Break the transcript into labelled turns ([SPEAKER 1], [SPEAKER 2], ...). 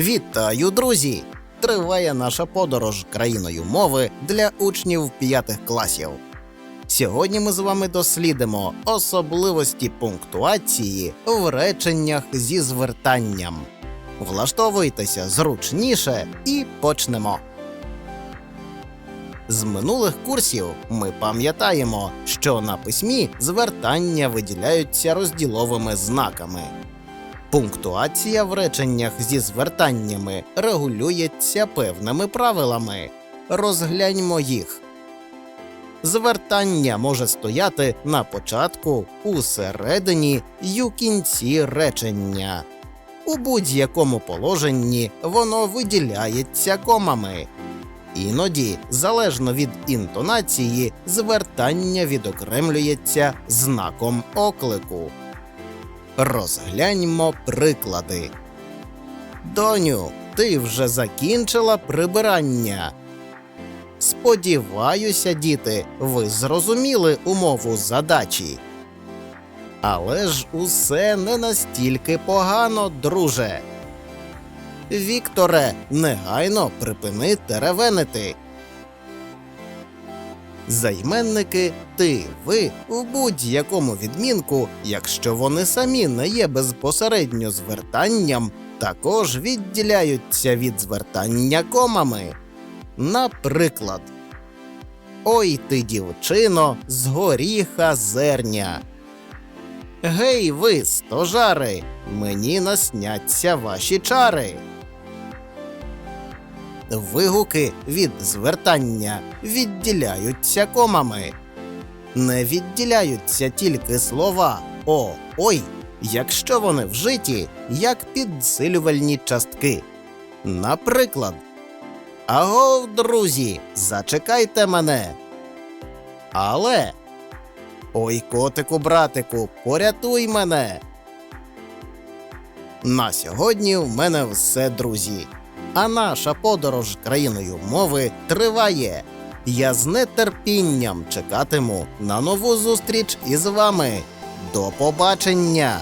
[SPEAKER 1] Вітаю, друзі! Триває наша подорож країною мови для учнів п'ятих класів. Сьогодні ми з вами дослідимо особливості пунктуації в реченнях зі звертанням. Влаштовуйтеся зручніше і почнемо. З минулих курсів ми пам'ятаємо, що на письмі звертання виділяються розділовими знаками. Пунктуація в реченнях зі звертаннями регулюється певними правилами. Розгляньмо їх. Звертання може стояти на початку, у середині й у кінці речення. У будь-якому положенні воно виділяється комами. Іноді, залежно від інтонації, звертання відокремлюється знаком оклику. Розгляньмо приклади. Доню, ти вже закінчила прибирання. Сподіваюся, діти, ви зрозуміли умову задачі. Але ж усе не настільки погано, друже. Вікторе, негайно припини теревенити. Займенники ти, ви в будь-якому відмінку, якщо вони самі не є безпосередньо звертанням, також відділяються від звертання комами. Наприклад, Ой ти, дівчино, з горіха зерня. Гей, ви, стожари, мені насняться ваші чари. Вигуки від звертання відділяються комами. Не відділяються тільки слова о, ой, якщо вони вжиті як підсилювальні частки. Наприклад, Агов, друзі, зачекайте мене. Але. Ой, котику, братику, порятуй мене. На сьогодні в мене все, друзі. А наша подорож країною мови триває. Я з нетерпінням чекатиму на нову зустріч із вами. До побачення!